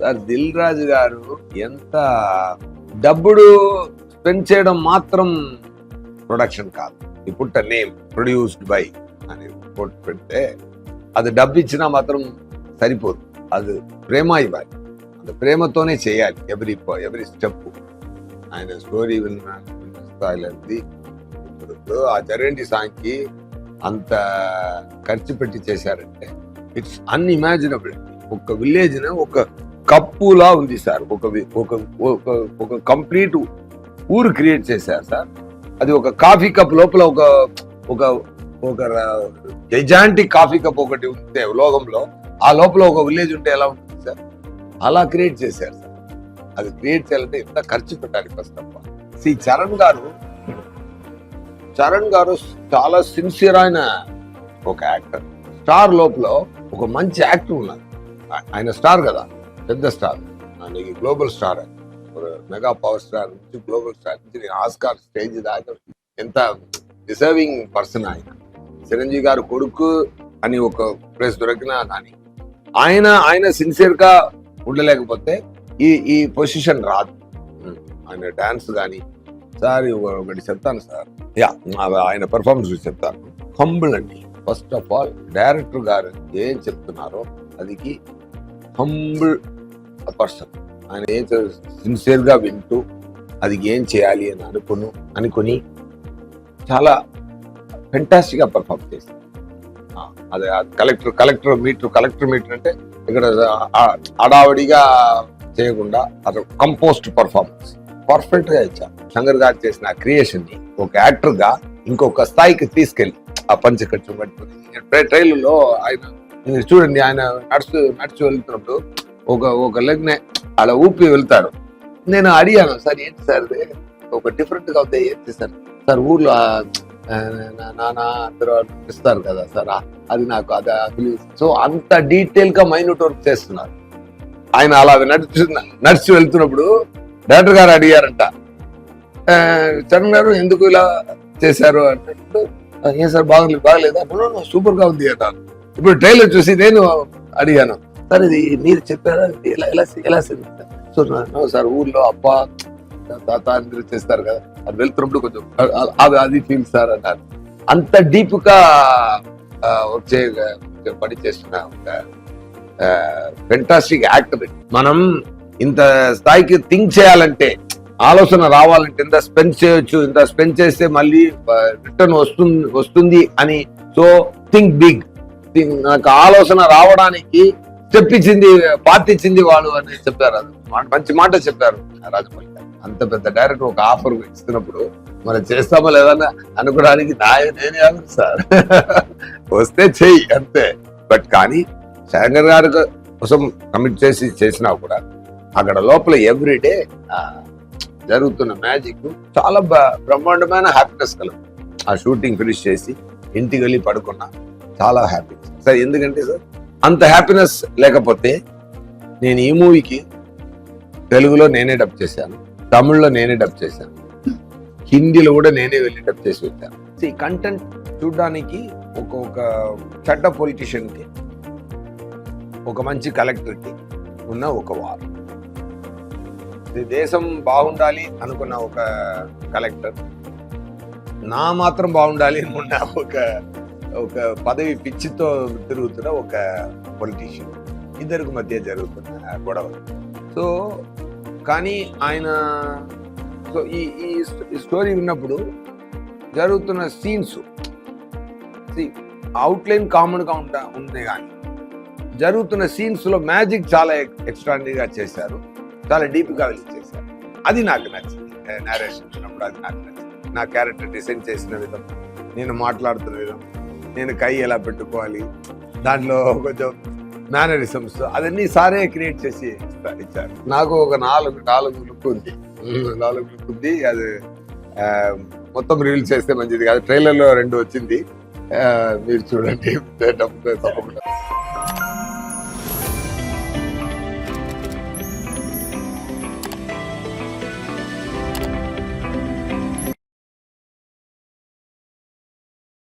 Sir Dil Raju గారు ఎంత డబ్బుడు spend చేయడం మాత్రం ప్రొడక్షన్ కాదు. ఇప్పుడు నేమ్ ప్రొడ్యూస్డ్ బై అని కోట్ పెడితే అది డబ్బు ఇచ్చినా మాత్రం సరిపోదు. అది ప్రేమ ఇవ్వాలి. అది ప్రేమతోనే చేయాలి. ఎవ్రీ ఎవరీ స్టెప్ ఆయన స్టోరీ విన్న ఇప్పుడు ఆ జరండి సాంగ్కి అంత ఖర్చు పెట్టి చేశారంటే ఇట్స్ అన్ఇమాజినబుల్ ఒక విలేజ్ ఒక కప్పులా ఉంది సార్. ఒక ఒక ఒక ఒక కంప్లీట్ ఊరు క్రియేట్ చేశారు సార్. అది ఒక కాఫీ కప్ లోపల ఒక ఒక ఒక జైజాంటిక్ కాఫీ కప్ ఒకటి ఉంటే లోకంలో ఆ లోపల ఒక విలేజ్ ఉంటే ఎలా ఉంటుంది సార్? అలా క్రియేట్ చేశారు సార్. అది క్రియేట్ చేయాలంటే ఎంత ఖర్చు పెట్టాలి ఫస్ట్ ఆఫ్ సి చరణ్ గారు చరణ్ గారు చాలా సిన్సియర్ అయిన ఒక యాక్టర్ స్టార్ లోపల ఒక మంచి యాక్టర్ ఉన్నారు. ఆయన స్టార్ కదా. పెద్ద స్టార్. నీకు గ్లోబల్ స్టార్ ఒక మెగా పవర్ స్టార్ నుంచి గ్లోబల్ స్టార్ నుంచి నేను ఆస్కార్ స్టేజ్ దాకా ఎంత డిజర్వింగ్ పర్సన్ ఆయన. చిరంజీవి గారు కొడుకు అని ఒక ప్లేస్ దొరికినా కానీ ఆయన ఆయన సిన్సియర్గా ఉండలేకపోతే ఈ ఈ పొజిషన్ రాదు. ఆయన డాన్స్ కానీ సార్ ఒకటి చెప్తాను సార్. యా ఆయన పెర్ఫార్మెన్స్ చెప్తాను. హంబుల్ అండి. ఫస్ట్ ఆఫ్ ఆల్ డైరెక్టర్ గారు ఏం చెప్తున్నారో అదికి హంబుల్ పర్సన్ ఆయన ఏం సిన్సియర్గా వింటూ అది ఏం చేయాలి అని అనుకును అనుకుని చాలా ఫెంటాస్టిక్గా పర్ఫామ్ చేసింది ఆ, అదే collector collector meter collector meter అంటే ఇక్కడ అడావడిగా చేయకుండా అది కంపోస్ట్ పర్ఫార్మెన్స్ పర్ఫెక్ట్గా శంకర్ గారు చేసిన క్రియేషన్ని ఒక యాక్టర్గా ఇంకొక స్థాయికి తీసుకెళ్ళి ఆ పంచకట్టు పట్టుకుని ట్రైన్లో ఆయన చూడండి ఆయన నడుచు నడుచు వెళ్తున్నప్పుడు ఒక ఒక లెగ్నే అలా ఊపి వెళ్తారు. నేను అడిగాను సార్ ఏంటి సార్ ఒక డిఫరెంట్గా ఉంది ఏంటి సార్? సార్ ఊర్లో నా- నాన్న అందరూ ఇస్తారు కదా సార్ అది నాకు అది సో అంత డీటెయిల్గా మైన్యూట్ వర్క్ చేస్తున్నారు. ఆయన అలా నడిచి నడిచి వెళ్తున్నప్పుడు డాక్టర్ గారు అడిగారంట చరణ్ గారు ఎందుకు ఇలా చేశారు? అంటే ఏం సార్ బాగలేదు? బాగలేదా సూపర్గా ఉంది అన్నారు ఇప్పుడు ట్రైలర్ చూసి నేను అడిగాను సార్ ఇది మీరు చెప్పారా ఎలా ఎలా ఎలా సో సార్ ఊర్లో అప్ప తాత అందరూ చేస్తారు కదా అది వెళ్తున్నప్పుడు కొంచెం అది అది ఫీల్ సార్ అన్నారు. అంత డీప్గా వర్క్ వచ్చే పని చేసిన ఒక ఫెంటాస్టిక్ యాక్టర్ మనం ఇంత స్థాయికి థింక్ చేయాలంటే ఆలోచన రావాలంటే ఇంత స్పెండ్ చేయొచ్చు ఇంత స్పెండ్ చేస్తే మళ్ళీ రిటర్న్ వస్తుంది వస్తుంది అని సో థింక్ బిగ్ నాకు ఆలోచన రావడానికి చెప్పించింది పార్టీ వాళ్ళు అని చెప్పారు అది. మంచి మాట చెప్పారు రాజమౌళి అంత పెద్ద డైరెక్టర్ ఒక ఆఫర్ ఇస్తున్నప్పుడు మనం చేస్తామో లేదన్నా అనుకోవడానికి నా నేనే ఎవరు సార్. వస్తే చెయ్యి అంతే. బట్ కానీ శంకర్ గారి కోసం కమిట్ చేసి చేసినా కూడా అక్కడ లోపల ఎవ్రీడే జరుగుతున్న మ్యాజిక్ చాలా బ- బ్రహ్మాండమైన హ్యాపీనెస్ కలం ఆ షూటింగ్ ఫినిష్ చేసి ఇంటికి వెళ్ళి పడుకున్నా చాలా హ్యాపీ సార్ ఎందుకంటే సార్ అంత హ్యాపీనెస్ లేకపోతే నేను ఈ మూవీకి తెలుగులో నేనే డబ్ చేశాను తమిళ్ళో నేనే డబ్ చేశాను హిందీలో కూడా నేనే వెళ్ళి డబ్ చేసి వచ్చాను ఈ కంటెంట్ చూడడానికి ఒక ఒక చెడ్డ పొలిటీషియన్కి ఒక మంచి కలెక్టర్కి ఉన్న ఒక వార్. దేశం బాగుండాలి అనుకున్న ఒక కలెక్టర్ నా మాత్రం బాగుండాలి అనుకున్న ఒక ఒక పదవి పిచ్చితో తిరుగుతున్న ఒక పొలిటీషియన్ ఇద్దరికి మధ్య జరుగుతున్న గొడవ. సో కానీ ఆయన సో ఈ ఈ స్టోరీ విన్నప్పుడు జరుగుతున్న సీన్స్ అవుట్లైన్ కామన్గా ఉంటా ఉంది కానీ జరుగుతున్న సీన్స్లో మ్యాజిక్ చాలా ఎక్స్ట్రాండరీగా చేశారు. చాలా డీప్గా వెళ్ళి చేశారు. అది నాకు నచ్చింది. నేరేషన్ విన్నప్పుడు అది నాకు నచ్చింది. నా క్యారెక్టర్ డిసైన్ చేసిన విధం నేను మాట్లాడుతున్న విధం. నేను కై ఎలా పెట్టుకోవాలి? దాంట్లో కొంచెం మేనరిజమ్స్ అదన్నీ సారే క్రియేట్ చేసి ఇచ్చారు. నాకు ఒక నాలుగు నాలుగు లుక్ ఉంది. ఉమ్, నాలుగు లుక్ ఉంది. అది మొత్తం రివీల్ చేస్తే మంచిది కాదు. ట్రైలర్లో రెండు వచ్చింది. మీరు చూడండి. తప్పకుండా.